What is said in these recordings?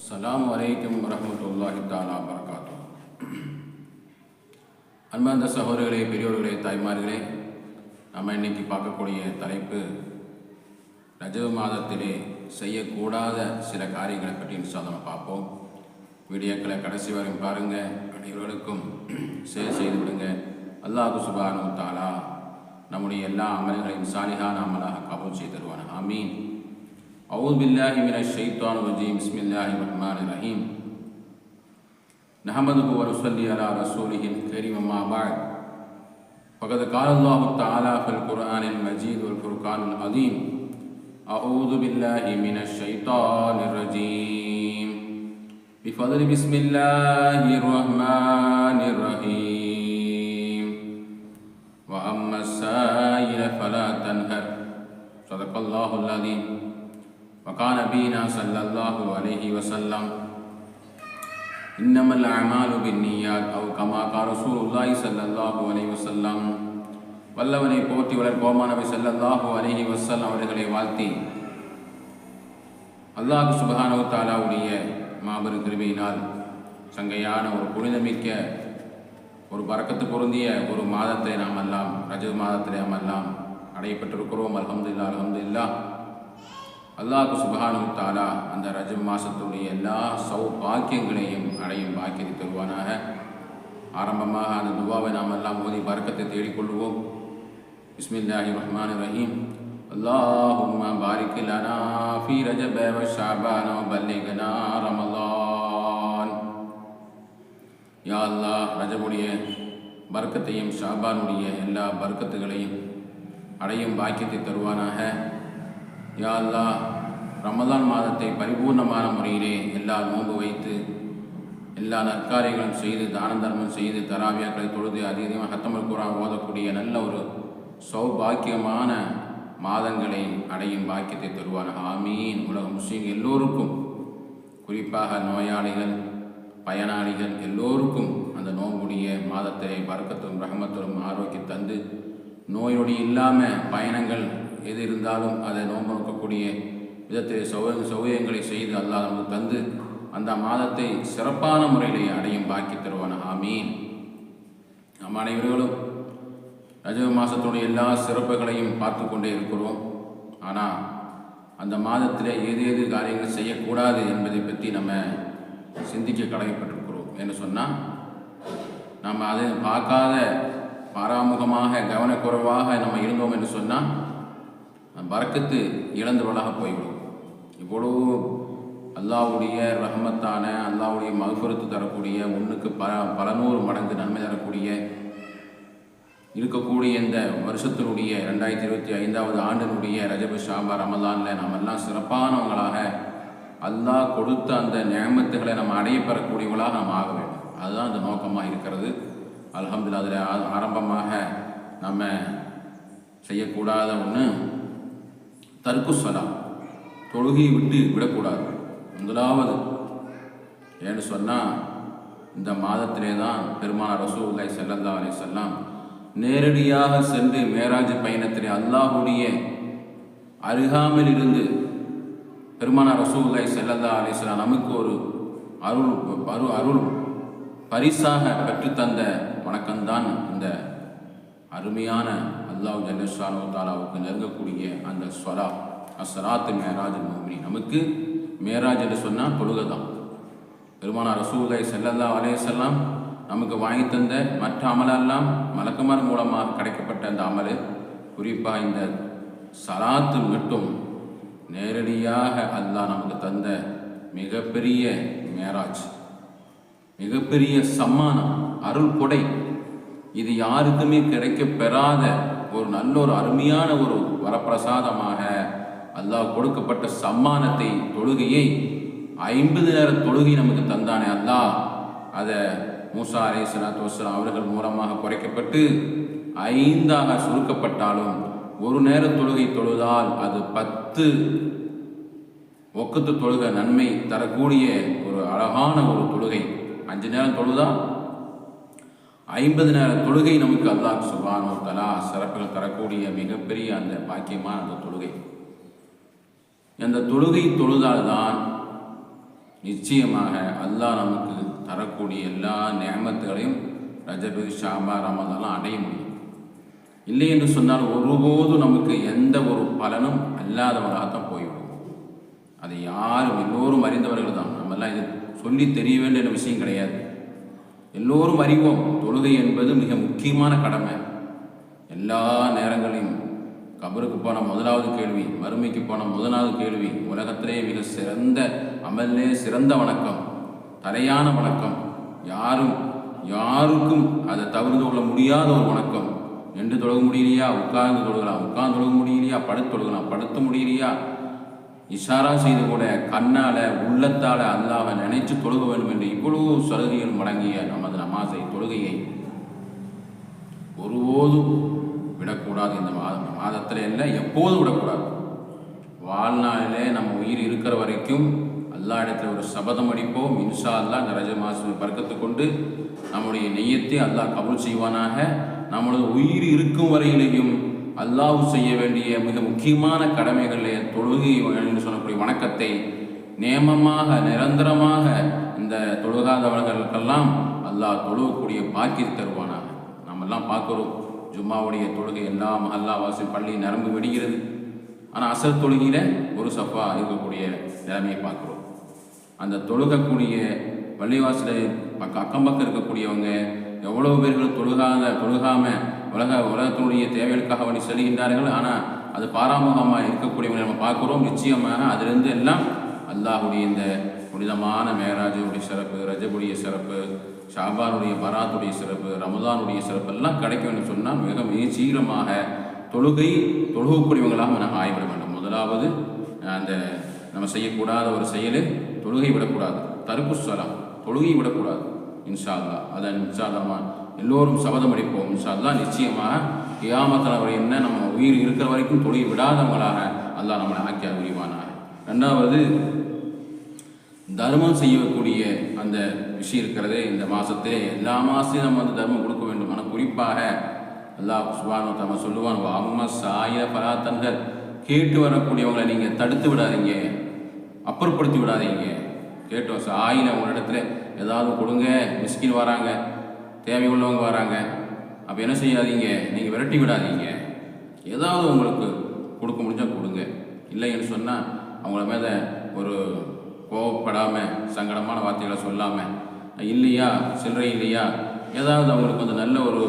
அஸ்லாம் வலைக்கம் வரமத்துல்லாஹி தாலா வரகாத்து அன்பார்ந்த சகோதரர்களே பெரியோர்களே தாய்மார்களே நம்ம இன்னைக்கு பார்க்கக்கூடிய தலைப்பு ரஜவ மாதத்திலே செய்யக்கூடாத சில காரியங்களை பற்றி இன்ஷா நம்ம பார்ப்போம். வீடியோக்களை கடைசி வரையும் பாருங்கள் அனைவர்களுக்கும் சேர் செய்து விடுங்க. அல்லாஹு சுபானு தாலா நம்முடைய எல்லா அமல்களையும் சாலிகான அமலாக கபூல் செய்து தருவான் ஆமீன். أعوذ بالله من الشيطان الرجيم. بسم الله الرحمن الرحيم. نحمده ونصلي على رسوله الكريم ما بعد. فقد قال الله تعالى في القرآن المجيد والفرقان العظيم أعوذ بالله من الشيطان الرجيم. بفضل بسم الله الرحمن الرحيم. وأما السائل فلا تنهر. صدق الله العظيم. وقال نبينا صلى الله عليه وسلم إنما الأعمال بالنيات أو كما قال رسول الله صلى الله عليه وسلم வல்லவனை போற்றி வளர் கோமானவை செல்லல்லாஹு அலஹி வசல்லம் அவர்களை வாழ்த்தி அல்லாஹ் சுபஹானவு தாலாவுடைய மாபெரும் கிருபையினால் சங்கையான ஒரு புனிதமிக்க ஒரு பறக்கத்து பொருந்திய ஒரு மாதத்தை நாம் எல்லாம் ரஜ மாதத்திலே நாம் எல்லாம் அடையப்பட்டிருக்கிறோம் அலமதுல்லா அலமதுல்லா அல்லாஹு சுபஹானு தாலா அந்த ரஜ மாதத்துடைய எல்லா சௌ பாக்கியங்களையும் அடையும் பாக்கியத்தை தருவானாக ஆரம்பமாக அந்த துவாவை நாம் எல்லாம் மோதி பறக்கத்தை தேடிக்கொள்வோம் பிஸ்மில்லாஹி ரஹ்மான் ரஹீம் اللهم بارك لنا في رجب وشعبان وبلغنا رمضان யா அல்லாஹ் ரஜபுடைய பர்க்கத்தையும் ஷாபானுடைய எல்லா பர்க்கத்துகளையும் அடையும் பாக்கியத்தை தருவானாக யா அல்லா ரமதான் மாதத்தை பரிபூர்ணமான முறையிலே எல்லா நோன்பு வைத்து எல்லா நற்காரியங்களும் செய்து தான தர்மம் செய்து தராவியாக்களை தொழுது அதிகமாக ஹத்தமல் குரான் ஓதக்கூடிய நல்ல ஒரு சௌபாக்கியமான மாதங்களை அடையும் பாக்கியத்தை தருவார் ஆமீன். உலக முஸ்லீம் எல்லோருக்கும் குறிப்பாக நோயாளிகள் பயனாளிகள் எல்லோருக்கும் அந்த நோம்புடைய மாதத்தை பறக்கத்தும் ரஹமத்தும் ஆரோக்கியம் தந்து நோயொடி இல்லாமல் பயணங்கள் எது இருந்தாலும் அதை நோன்பு நோக்கக்கூடிய விதத்திலே சௌ சௌகரியங்களை செய்து அல்லாஹ் நமக்கு தந்து அந்த மாதத்தை சிறப்பான முறையிலே அடையும் பாக்கி தருவான ஆமீன். நம் அனைவர்களும் ரஜவ மாதத்துடைய எல்லா சிறப்புகளையும் பார்த்து கொண்டே இருக்கிறோம். ஆனால் அந்த மாதத்தில் ஏது ஏது காரியங்கள் செய்யக்கூடாது என்பதை பற்றி நம்ம சிந்திக்க கடமைப்பட்டிருக்கிறோம் என்று சொன்னால் நம்ம அதை பார்க்காத பாராமுகமாக கவனக்குறைவாக நம்ம இருந்தோம் என்று சொன்னால் பறக்கத்து இழந்தவளாக போய்விடும். இவ்வளவு அல்லாவுடைய ரஹமத்தான அல்லாவுடைய மகபுரத்து தரக்கூடிய ஒன்றுக்கு பல பல நூறு மடங்கு நன்மை தரக்கூடிய இருக்கக்கூடிய இந்த வருஷத்தினுடைய ரெண்டாயிரத்தி இருபத்தி ஐந்தாவது ஆண்டினுடைய ரஜபு ஷாபா ரமலானில் நாம் எல்லாம் சிறப்பானவங்களாக அல்லாஹ் கொடுத்த அந்த நியமத்துகளை நம்ம அடைய பெறக்கூடியவர்களாக நாம் ஆக வேண்டும். அதுதான் அந்த நோக்கமாக இருக்கிறது. அலமதுல்லா அதில் ஆரம்பமாக நம்ம செய்யக்கூடாத ஒன்று தர்க்கு தொழுகையை விட்டு விடக்கூடாது. முதலாவது ஏன்னு சொன்னால் இந்த மாதத்திலே தான் பெருமான ரசூல்லாய் செல்லல்லா அலி செல்லாம் நேரடியாக சென்று மேராஜ் பயணத்திலே அல்லாஹுடைய அருகாமல் இருந்து பெருமான ரசூல்லாய் செல்லல்லா சொல்லாம் நமக்கு ஒரு அருள் அரு அருள் பரிசாக பெற்றுத்தந்த வணக்கம்தான் இந்த அருமையான அல்லாஹ் ஜல்லஷானோ தாலாவுக்கு நெருங்கக்கூடிய அந்த ஸ்வரா அஸ்வராத்து மேராஜ் மோமினி நமக்கு மேராஜ் என்று சொன்னால் தொழுகை தான். பெருமானா ரசூலை செல்லல்லா அலேசல்லாம் நமக்கு வாங்கி தந்த மற்ற அமலெல்லாம் மலக்குமார் மூலமாக கிடைக்கப்பட்ட அந்த அமல். குறிப்பாக இந்த சலாத்து மட்டும் நேரடியாக அல்லாஹ் நமக்கு தந்த மிகப்பெரிய மேராஜ் மிகப்பெரிய சம்மானம் அருள் கொடை. இது யாருக்குமே கிடைக்க பெறாத ஒரு நல்ல ஒரு அருமையான ஒரு வரப்பிரசாதமாக அல்லாஹ் கொடுக்கப்பட்ட சம்மானத்தை தொழுகையை ஐம்பது நேர தொழுகை நமக்கு தந்தானே அல்லாஹ். அதை மூசா அலை சலாத்து வஸ்லாம் அவர்கள் மூலமாக குறைக்கப்பட்டு ஐந்தாக சுருக்கப்பட்டாலும் ஒரு நேர தொழுகை தொழுதால் அது பத்து ஒக்கத்து தொழுக நன்மை தரக்கூடிய ஒரு அழகான ஒரு தொழுகை. அஞ்சு நேரம் தொழுதா? ஐம்பது நேர தொழுகை நமக்கு அல்லாஹ் சுபானோ தலா சிறப்புகள் தரக்கூடிய மிகப்பெரிய அந்த பாக்கியமான அந்த தொழுகை. அந்த தொழுகை தொழுதால்தான் நிச்சயமாக அல்லாஹ் நமக்கு தரக்கூடிய எல்லா நேமத்துகளையும் ரஜபு ஷாபா ரமதெல்லாம் அடைய முடியும். இல்லை என்று சொன்னால் ஒருபோதும் நமக்கு எந்த ஒரு பலனும் அல்லாதவராகத்தான் போய்விடும். அதை யாரும் எல்லோரும் அறிந்தவர்கள் தான் நம்மெல்லாம் இது சொல்லி தெரிய வேண்டிய விஷயம் கிடையாது. எல்லோரும் அறிவோம் தொழுகை என்பது மிக முக்கியமான கடமை. எல்லா நேரங்களையும் கபருக்கு போன முதலாவது கேள்வி மறுமைக்கு போன முதலாவது கேள்வி உலகத்திலே மிக சிறந்த அமல்லே சிறந்த வணக்கம் தலையான வணக்கம். யாரும் யாருக்கும் அதை தவிர்த்து கொள்ள முடியாத ஒரு வணக்கம். நின்று தொழுக முடியலையா? உட்கார்ந்து தொழுகலாம். உட்கார்ந்து தொழுக முடியலையா? படுத்து தொழுகலாம். படுத்த முடியலையா? இஷாரா செய்து கூட கண்ணால உள்ளத்தால அல்லாவை நினைச்சு தொழுக வேண்டும் என்று இவ்வளவு சலுகைகள் வழங்கிய நமது நமாசை தொழுகையை ஒருபோதும் விடக்கூடாது இந்த மாதம் மாதத்தில் இல்லை எப்போதும் விடக்கூடாது. வாழ்நாளிலே நம்ம உயிர் இருக்கிற வரைக்கும் எல்லா இடத்துல ஒரு சபதம் அடிப்போம். இன்ஷா அல்லாஹ் இந்த ரஜ மாசத்தை பறக்கத்து கொண்டு நம்முடைய நெய்யத்தை அல்லாஹ் கபல் செய்வானாக. நம்மளது உயிர் இருக்கும் வரையிலேயும் அல்லாஹ் செய்ய வேண்டிய மிக முக்கியமான கடமைகளிலே தொழுகை என்று சொல்லக்கூடிய வணக்கத்தை நேமமாக நிரந்தரமாக இந்த தொழுகாதவர்களுக்கெல்லாம் அல்லாஹ் தொழுகக்கூடிய பாக்கி தருவானாக. நம்மெல்லாம் பார்க்குறோம் ஜும்மாவுடைய தொழுகை எல்லாம் அல்லாவாசி பள்ளி நரம்பு வெடிக்கிறது. ஆனால் அசல் தொழுகையில் ஒரு சஃபா இருக்கக்கூடிய நிலைமையை பார்க்குறோம். அந்த தொழுகக்கூடிய பள்ளிவாசல பக்க அக்கம் பக்கம் இருக்கக்கூடியவங்க எவ்வளோ பேர்கள் தொழுகாத தொழுகாமல் உலக உலகத்தினுடைய தேவைகளுக்காக வழி செல்கின்றார்கள். ஆனால் அது பாராமுகமாக இருக்கக்கூடியவங்களை நம்ம பார்க்குறோம். நிச்சயமாக அதிலிருந்து எல்லாம் அல்லாஹுடைய இந்த புனிதமான மேராஜுடைய சிறப்பு ரஜபுடைய சிறப்பு ஷாபானுடைய பராத்துடைய சிறப்பு ரமதானுடைய சிறப்பு எல்லாம் கிடைக்க சொன்னால் மிக மிக சீக்கிரமாக தொழுகை தொழுகக்கூடியவங்களாக நம்ம ஆய்விட வேண்டும். முதலாவது அந்த நம்ம செய்யக்கூடாத ஒரு செயல் தொழுகை விடக்கூடாது. தருப்பு சலாம் தொழுகை விடக்கூடாது இன்ஷா அல்லா அதன் இன்ஷா எல்லோரும் சபதம் அடிப்போம் இன்ஷா அல்லா நிச்சயமாக கியாமத்தில் வரை என்ன நம்ம உயிர் இருக்கிற வரைக்கும் தொழில் விடாதவங்களாக அல்லா நம்மளை ஆக்கியா உரிவானாக ரெண்டாவது தர்மம் செய்யக்கூடிய அந்த விஷயம் இருக்கிறதே இந்த மாதத்திலே எல்லா மாதத்தையும் நம்ம வந்து தர்மம் கொடுக்க வேண்டும். ஆனால் குறிப்பாக அல்லாஹ் சுபானோ தம்ம சொல்லுவான் அம்மா சாய பராத்தன்கள் கேட்டு வரக்கூடியவங்களை நீங்கள் தடுத்து விடாதீங்க. அப்புறப்படுத்தி விடாதீங்க. கேட்டோம் சாயில உங்கள் இடத்துல ஏதாவது கொடுங்க மிஸ்கின் வராங்க. தேவை உள்ளவங்க வராங்க. அப்போ என்ன செய்யாதீங்க? நீங்கள் விரட்டி விடாதீங்க. ஏதாவது உங்களுக்கு கொடுக்க முடிஞ்சால் கொடுங்க. இல்லைன்னு சொன்னால் அவங்கள மேலே ஒரு கோவப்படாமல் சங்கடமான வார்த்தைகளை சொல்லாமல் இல்லையா சில்லறை இல்லையா ஏதாவது அவங்களுக்கு வந்து நல்ல ஒரு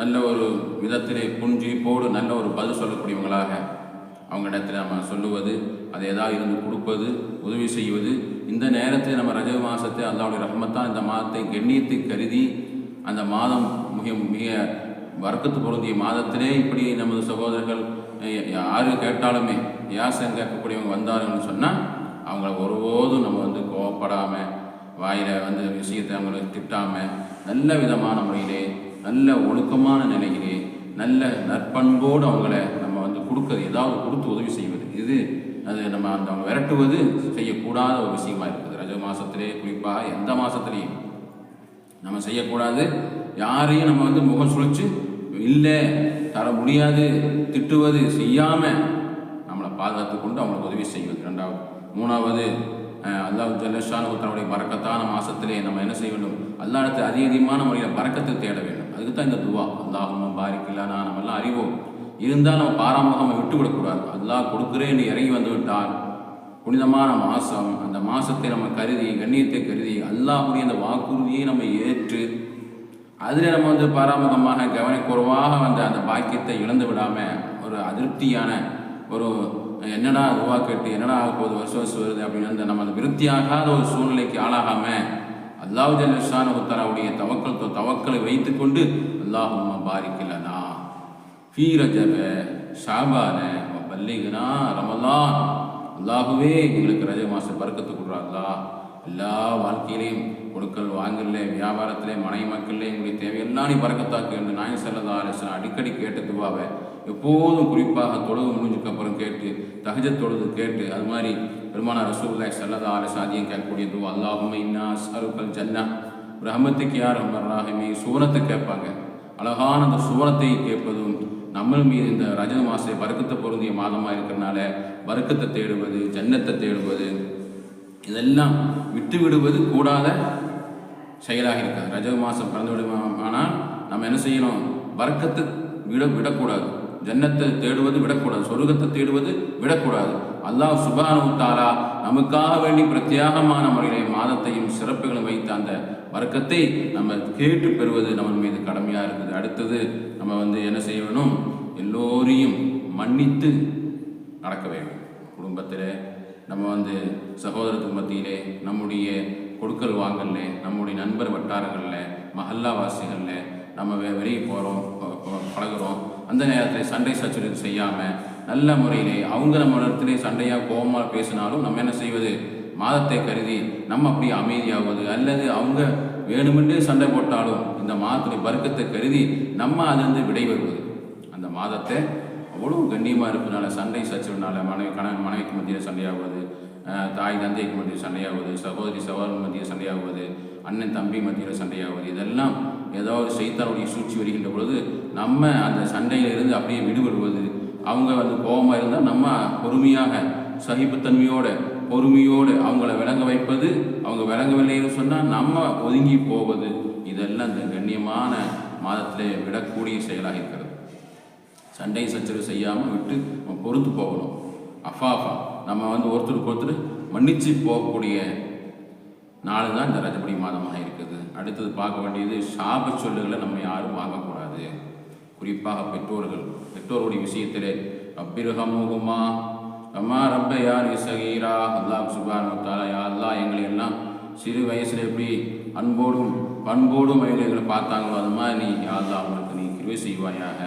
நல்ல ஒரு விதத்திலே புஞ்சி போடு நல்ல ஒரு பதில் சொல்லக்கூடியவங்களாக அவங்க இடத்துல நம்ம சொல்லுவது அதை ஏதாவது இருந்து கொடுப்பது உதவி செய்வது இந்த நேரத்தில் நம்ம ரஜவ மாதத்தை அல்லாவுடைய ரஹ்மத்தான் இந்த மாதத்தை கண்ணியத்தை கருதி அந்த மாதம் மிக மிக வர்க்கத்து பொருந்திய மாதத்திலே இப்படி நமது சகோதரர்கள் அஹ், யாரு கேட்டாலுமே யாசன் கேட்கக்கூடியவங்க வந்தார்கள்னு சொன்னால் அவங்கள ஒருபோதும் நம்ம வந்து கோவப்படாமல் வாயில் வந்து விஷயத்தை அவங்களை திட்டாமல் நல்ல விதமான முறையிலே நல்ல ஒழுக்கமான நிலையிலே நல்ல நற்பண்போடு அவங்கள நம்ம வந்து கொடுக்கறது ஏதாவது கொடுத்து உதவி செய்வது. இது அது நம்ம அந்த அவங்க விரட்டுவது செய்யக்கூடாத ஒரு விஷயமா இருக்குது. ரஜ மாதத்திலே குறிப்பாக எந்த மாதத்துலேயும் நம்ம செய்யக்கூடாது. யாரையும் நம்ம வந்து முகம் சுழிச்சு இல்லை தர முடியாது திட்டுவது செய்யாமல் நம்மளை பாதுகாத்து கொண்டு அவங்களுக்கு உதவி செய்வது. ரெண்டாவது மூணாவது அல்லாஹ் ஜல்லஷானு தன்னுடைய பறக்கத்தான மாசத்திலே நம்ம என்ன செய்ய வேண்டும்? அல்லா இடத்துல அதிக அதிகமான முறையில் பறக்கத்தை தேட வேண்டும். அதுக்கு தான் இந்த துவா. அல்லாஹும் பாரிக்கலானா நம்ம எல்லாம் அறிவோம். இருந்தால் நம்ம பாராமுகமாக விட்டு விடக்கூடாது அல்லாஹ் கொடுக்குறேன்னு இறங்கி வந்து விட்டால் புனிதமான மாதம் அந்த மாதத்தை நம்ம கருதி கண்ணியத்தை கருதி அல்லாஹுடைய அந்த வாக்குறுதியை நம்ம ஏற்று அதில் நம்ம வந்து பாராமுகமாக கவனக்குறைவாக வந்த அந்த பாக்கியத்தை இழந்து விடாமல் ஒரு அதிருப்தியான ஒரு என்னடா உருவாக்கிட்டு என்னடா ஆக போகுது வருஷம் வருஷம் வருது அப்படின்னு அந்த நம்ம அந்த விருத்தியாகாத ஒரு சூழ்நிலைக்கு ஆளாகாமல் அல்லாஹ் ஜல்லஷான உத்தராவுடைய தவக்கல் தவக்கலை வைத்துக்கொண்டு அல்லாஹும் பாரிக்கலனா ஃபீ ரஜப ஷாபான பல்லிகனா ரமலான். அல்லாஹுவே எங்களுக்கு ரஜ மாசம் பறக்கத்து கொடுறாங்களா எல்லா வாழ்க்கையிலையும் கொடுக்கல் வாங்கல வியாபாரத்திலே மனை மக்கள்ல எங்களுடைய தேவையெல்லாம் நீ பறக்கத்தாக்கு என்று நாயன் செல்லதா அலிஸ்லாம் அடிக்கடி கேட்டு துவாவை. எப்போதும் குறிப்பாக தொழுது முடிஞ்சுக்கு அப்புறம் கேட்டு தகஜ தொழுது கேட்டு அது மாதிரி பெருமான ரசூல்லாய் செல்லதா அலிஸ்லாம் அதிகம் கேட்கக்கூடிய துவா. அல்லாஹுமே இன்னா சருக்கல் ஜன்னா ரஹமத்துக்கு யார் ராஹிமி சுவனத்தை கேட்பாங்க. அழகான அந்த சுவனத்தை கேட்பதும் நம்ம மீது இந்த ரஜத மாசை வர்க்கத்தை பொருந்திய மாதமாக இருக்கிறனால வர்க்கத்தை தேடுவது ஜன்னத்தை தேடுவது இதெல்லாம் விட்டு விடுவது கூடாத செயலாக இருக்காது. ரஜக மாதம் பிறந்து விடுவோம் ஆனால் நம்ம என்ன செய்யணும்? வர்க்கத்தை விட விடக்கூடாது. ஜன்னத்தை தேடுவது விடக்கூடாது. சொருகத்தை தேடுவது விடக்கூடாது. அல்லாஹ் சுபானு தாலா நமக்காக வேண்டி பிரத்யேகமான முறையிலே மாதத்தையும் சிறப்புகளும் வைத்த அந்த வர்க்கத்தை நம்ம கேட்டு பெறுவது நம்ம மீது கடமையாக இருக்குது. அடுத்தது நம்ம வந்து என்ன செய்ய வேணும் எல்லோரையும் மன்னித்து நடக்க வேண்டும். குடும்பத்தில் நம்ம வந்து சகோதரத்துக்கு மத்தியிலே நம்முடைய கொடுக்கல் வாங்கல்ல நம்முடைய நண்பர் வட்டாரங்களில் மஹல்லாவாசிகளில் நம்ம வெளியே போகிறோம் பழகுறோம். அந்த நேரத்தில் சண்டை சச்சரவு செய்யாமல் நல்ல முறையிலே அவங்க நம்ம இடத்துல சண்டையாக கோபமாக பேசினாலும் நம்ம என்ன செய்வது? மாதத்தை கருதி நம்ம அப்படி அமைதியாவது அல்லது அவங்க வேணுமென்றே சண்டை போட்டாலும் இந்த மாதத்துடைய வர்க்கத்தை கருதி நம்ம அதிலிருந்து விடை வருவது அந்த மாதத்தை அவ்வளோ கண்ணியமாக இருப்பதுனால சண்டை சச்சரவுனால மனைவி கணவன் மனைவிக்கு மத்தியில் சண்டையாகுவது தாய் தந்தைக்கு மத்தியில் சண்டையாகுவது சகோதரி சகோதரன் மத்தியில் சண்டையாகுவது அண்ணன் தம்பி மத்தியில் சண்டையாகுவது இதெல்லாம் ஏதாவது செய்தாருடைய சூழ்ச்சி வருகின்ற பொழுது நம்ம அந்த சண்டையிலிருந்து அப்படியே விடுபடுவது அவங்க வந்து கோபமாக இருந்தால் நம்ம பொறுமையாக சகிப்புத்தன்மையோடு பொறுமையோடு அவங்கள விளங்க வைப்பது அவங்க விளங்கவில்லைன்னு சொன்னால் நம்ம ஒதுங்கி போவது இதெல்லாம் இந்த கண்ணியமான மாதத்திலே விடக்கூடிய செயலாக இருக்கிறது. சண்டை சச்சரவு செய்யாமல் விட்டு நம்ம பொறுத்து போகணும். அஃபாஃபா நம்ம வந்து ஒருத்தருக்கு ஒருத்தர் மன்னிச்சு போகக்கூடிய நாள் தான் இந்த ரஜபடி மாதமாக இருக்குது அடுத்தது பார்க்க வேண்டியது சாப சொல்லுகளை நம்ம யாரும் வாங்கக்கூடாது. குறிப்பாக பெற்றோர்கள். பெற்றோருடைய விஷயத்திலே ரப்பிருகமுகுமா அம்மா ரப்ப யார் இசகீரா? அல்லாஹ் சுபான் தாலா யா அல்லா எங்களை எல்லாம் சிறு வயசில் எப்படி அன்போடும் பண்போடும் அவங்க எங்களை பார்த்தாங்களோ அது மாதிரி நீ யா அல்லா அவங்களுக்கு நீ கிருவை செய்வாயாக.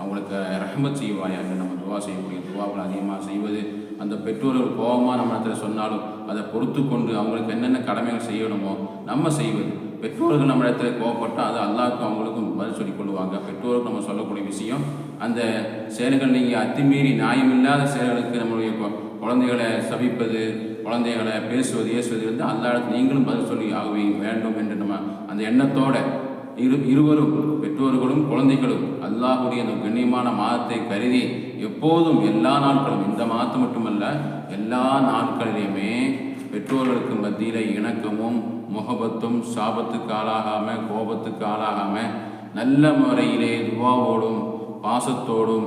அவங்களுக்கு ரஹமத் செய்வாயாக. நம்ம துவா செய்யக்கூடிய துவாக்கள் அதிகமாக செய்வது அந்த பெற்றோர்கள் கோபமாக நம்ம இடத்துல சொன்னாலும் அதை பொறுத்து கொண்டு அவங்களுக்கு என்னென்ன கடமைகள் செய்யணுமோ நம்ம செய்வது. பெற்றோர்கள் நம்ம இடத்துல கோவப்பட்டால் அது அல்லாவுக்கும் அவங்களுக்கும் பதில் சொல்லி கொள்வாங்க பெற்றோருக்கு நம்ம சொல்லக்கூடிய விஷயம் அந்த செயல்கள் நீங்கள் அத்துமீறி நியாயமில்லாத செயல்களுக்கு நம்மளுடைய குழந்தைகளை சபிப்பது குழந்தைகளை பேசுவது ஏசுவது வந்து அந்த இடத்துல நீங்களும் பதில் சொல்லி ஆகவே வேண்டும் என்று நம்ம அந்த எண்ணத்தோட இரு இருவரும் பெற்றோர்களும் குழந்தைகளும் அல்லாஹுடைய அந்த கண்ணியமான மாதத்தை கருதி எப்போதும் எல்லா நாட்களும் இந்த மாதம் மட்டுமல்ல எல்லா நாட்களிலுமே பெற்றோர்களுக்கு மத்தியில் இணக்கமும் முகபத்தும் சாபத்துக்கு ஆளாகாமல் கோபத்துக்கு ஆளாகாமல் நல்ல முறையிலே துவாவோடும் பாசத்தோடும்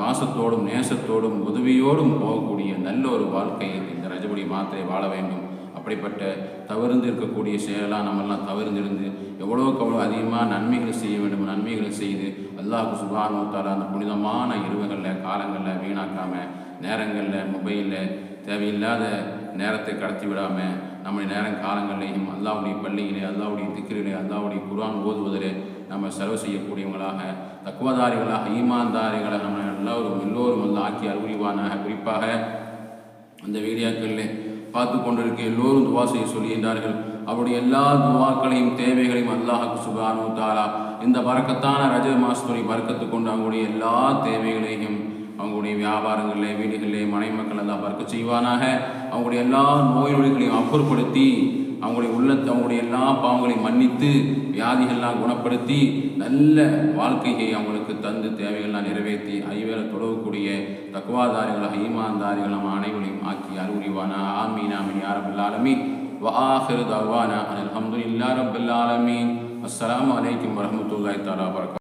பாசத்தோடும் நேசத்தோடும் உதவியோடும் போகக்கூடிய நல்ல ஒரு வாழ்க்கையை இந்த ரஜபடி மாத்திரை வாழ வேண்டும். அப்படிப்பட்ட தவிர்ந்து இருக்கக்கூடிய செயலாம் நம்மெல்லாம் தவிர்ந்திருந்து எவ்வளோக்கு எவ்வளோ அதிகமாக நன்மைகளை செய்ய வேண்டும் நன்மைகளை செய்து அல்லாஹு சுபானோ அந்த புனிதமான இரவுகளில் காலங்களில் வீணாக்காமல் நேரங்களில் மொபைலில் தேவையில்லாத நேரத்தை கடத்தி விடாமல் நம்முடைய நேரம் காலங்களிலேயும் அல்லாவுடைய பள்ளியிலே அல்லாவுடைய திக்கிரிலே அல்லாவுடைய குரான் ஓதுவதிலே நம்ம செலவு செய்யக்கூடியவங்களாக தக்குவதாரிகளாக ஈமான்தாரிகளாக நம்ம எல்லோரும் எல்லோரும் வந்து ஆக்கி அறிவுரிவானாக. குறிப்பாக அந்த வீடியோக்களில் பார்த்து கொண்டிருக்க எல்லோரும் துவா செய்ய சொல்கின்றார்கள். அவருடைய எல்லா துவாக்களையும் தேவைகளையும் அல்லாஹ் சுபானு தாரா இந்த பறக்கத்தான ரஜ மாசத்துடைய பறக்கத்து கொண்டு அவங்களுடைய எல்லா தேவைகளையும் அவங்களுடைய வியாபாரங்களிலே வீடுகளிலே மனை மக்கள் எல்லாம் பறக்க செய்வானாக அவங்களுடைய எல்லா நோய் நொடிகளையும் அப்புறப்படுத்தி அவங்களுடைய உள்ளத்தை அவங்களுடைய எல்லா பாவங்களையும் மன்னித்து வியாதிகள்லாம் குணப்படுத்தி நல்ல வாழ்க்கையை அவங்களுக்கு தந்து தேவைகள்லாம் நிறைவேற்றி ஐவேளை தொழக்கூடிய தக்குவாதாரிகளாக ஈமான்தாரிகள் நம்ம அனைவரையும் ஆக்கி அருள்வானா ஆமீன் ஆமீன் யா ரப்பல் ஆலமீன் وآخر دعوانا أن الحمد لله رب العالمين السلام عليكم ورحمة الله تعالى وبركاته